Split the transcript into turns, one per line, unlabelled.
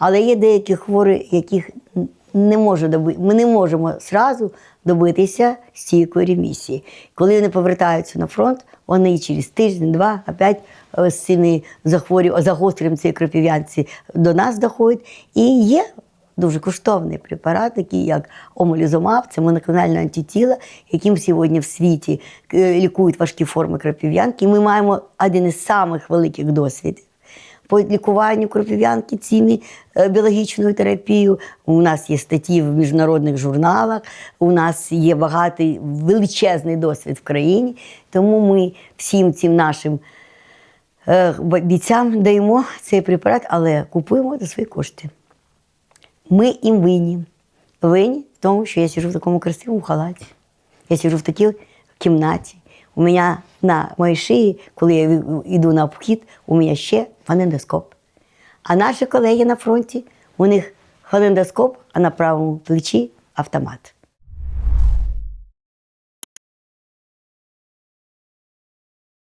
Але є деякі хворі, яких не може доби... ми не можемо зразу добитися стійкої ремісії. Коли вони повертаються на фронт, вони через тиждень, два, опять е, з цими захворю... загостренням цієї кропів'янці до нас доходять. І є дуже коштовний препарат, такий як омолізумаб, це моноклональне антитіло, яким сьогодні в світі е, лікують важкі форми кропів'янки. І ми маємо один із самих великих досвідів по лікуванню кропив'янки цими е, біологічною терапією. У нас є статті в міжнародних журналах, у нас є багатий величезний досвід в країні. Тому ми всім цим нашим е, бійцям даємо цей препарат, але купуємо за свої кошти. Ми їм винні. Винні в тому, що я сижу в такому красивому халаті. Я сижу в такій кімнаті. У мене на моїй шиї, коли я йду на обхід, у мене ще фонендоскоп. А наші колеги на фронті, у них фонендоскоп, а на правому плечі автомат.